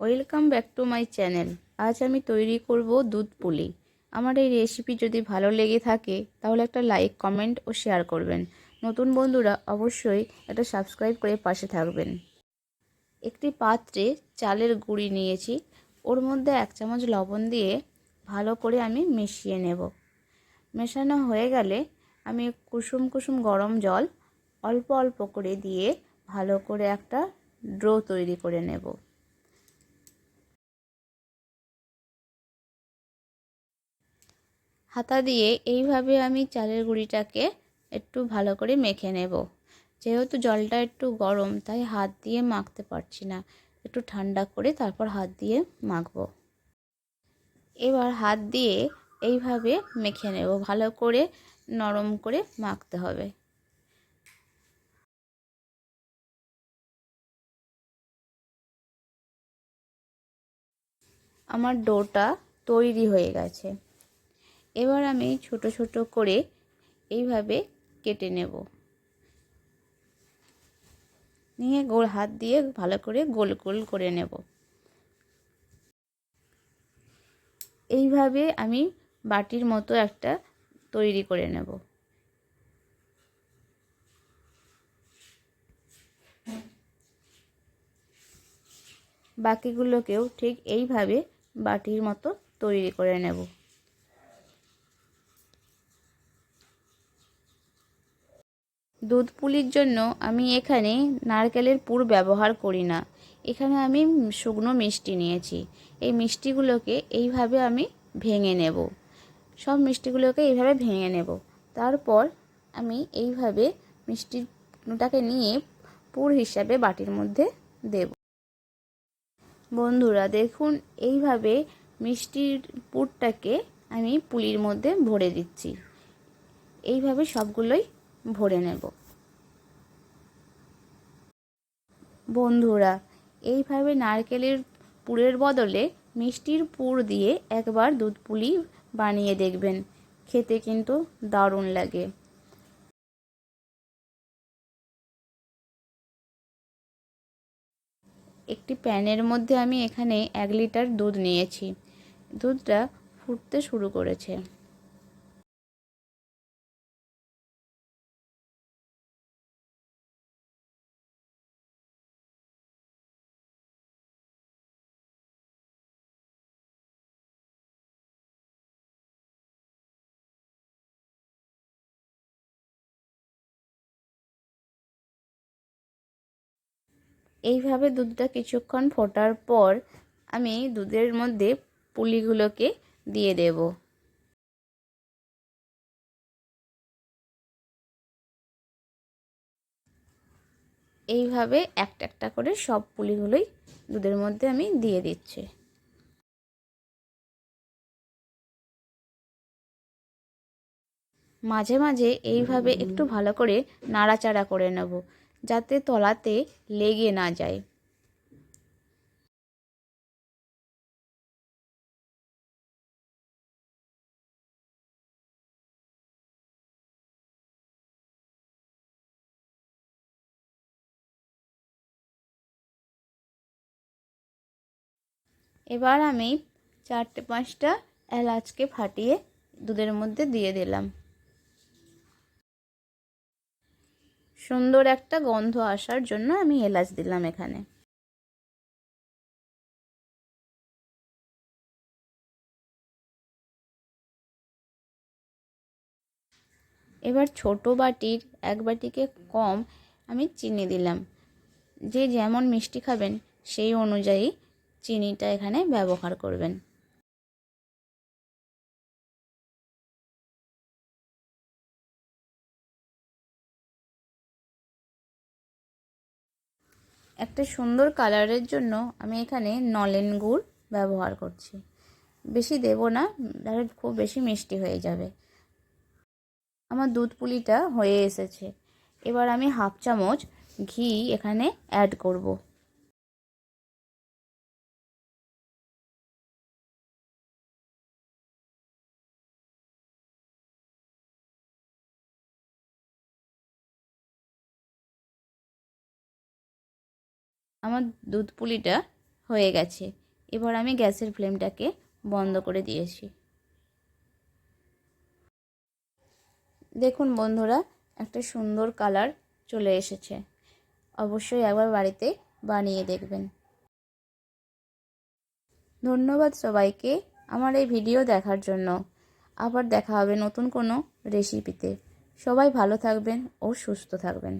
Welcome back to my channel আজ আমি তৈরি করব দুধ পুলি। আমার এই রেসিপি যদি ভালো লেগে থাকে, তাহলে একটা লাইক কমেন্ট ও শেয়ার করবেন। নতুন বন্ধুরা, অবশ্যই একটা সাবস্ক্রাইব করে পাশে থাকবেন। একটি পাত্রে চালের গুঁড়ি নিয়েছি। ওর মধ্যে এক চামচ লবণ দিয়ে ভালো করে আমি মিশিয়ে নেব। মেশানো হয়ে গেলে আমি কুসুম কুসুম গরম জল অল্প অল্প করে দিয়ে ভালো করে একটা ড্রো তৈরি করে নেব। হাতা দিয়ে এইভাবে আমি চালের গুঁড়িটাকে একটু ভালো করে মেখে নেব। যেহেতু জলটা একটু গরম, তাই হাত দিয়ে মাখতে পারছি না। একটু ঠান্ডা করে তারপর হাত দিয়ে মাখবো। এবার হাত দিয়ে এইভাবে মেখে নেব। ভালো করে নরম করে মাখতে হবে। আমার ডোটা তৈরি হয়ে গেছে। এবার আমি ছোট ছোট করে এইভাবে কেটে নেব। নিয়ে গোল হাত দিয়ে ভালো করে গোল গোল করে নেব। এইভাবে আমি বাটির মতো একটা তৈরি করে নেব। বাকিগুলোকেও ঠিক এইভাবে বাটির মতো তৈরি করে নেব। দুধ পুলির জন্য আমি এখানে নারকেলের পুর ব্যবহার করি না। এখানে আমি শুকনো মিষ্টি নিয়েছি। এই মিষ্টিগুলোকে এইভাবে আমি ভেঙে নেব। সব মিষ্টিগুলোকে এইভাবে ভেঙে নেব। তারপর আমি এইভাবে মিষ্টিটাকে নিয়ে পুর হিসাবে বাটির মধ্যে দেব। বন্ধুরা, দেখুন, এইভাবে মিষ্টির পুরটাকে আমি পুলির মধ্যে ভরে দিচ্ছি। এইভাবে সবগুলোই ভরে নেব। বন্ধুরা, এইভাবে নারকেলের পুরের বদলে মিষ্টির পুর দিয়ে একবার দুধ পুলি বানিয়ে দেখবেন। খেতে কিন্তু দারুণ লাগে। একটি প্যানের মধ্যে আমি এখানে এক লিটার দুধ নিয়েছি। দুধটা ফুটতে শুরু করেছে। এইভাবে দুধটা কিছুক্ষণ ফোটার পর আমি দুধের মধ্যে পুলিগুলোকে দিয়ে দেব। এইভাবে একটা একটা করে সব পুলিগুলোই দুধের মধ্যে আমি দিয়ে দিচ্ছি। মাঝে মাঝে এইভাবে একটু ভালো করে নাড়াচাড়া করে নেব। যাতে তলাতে লেগে না যায়। এবার আমি চারটে পাঁচটা এলাচকে ফাটিয়ে দুধের মধ্যে দিয়ে দিলাম। সুন্দর একটা গন্ধ আসার জন্য আমি এলাচ দিলাম এখানে। এবার ছোট বাটির এক বাটিকে কম আমি চিনি দিলাম। যে যেমন মিষ্টি খাবেন সেই অনুযায়ী চিনিটা এখানে ব্যবহার করবেন। একটা সুন্দর কালারের জন্য আমি এখানে নলেন গুড় ব্যবহার করছি। বেশি দেব না, তাহলে খুব বেশি মিষ্টি হয়ে যাবে। আমার দুধ পুলিটা হয়ে এসেছে। এবার আমি হাফ চামচ ঘি এখানে অ্যাড করব। আমার দুধ পুলিটা হয়ে গেছে। এবার আমি গ্যাসের ফ্লেমটাকে বন্ধ করে দিয়েছি। দেখুন বন্ধুরা, একটা সুন্দর কালার চলে এসেছে। অবশ্যই একবার বাড়িতে বানিয়ে দেখবেন। ধন্যবাদ সবাইকে আমার এই ভিডিও দেখার জন্য। আবার দেখা হবে নতুন কোনো রেসিপিতে সবাই ভালো থাকবেন ও সুস্থ থাকবেন।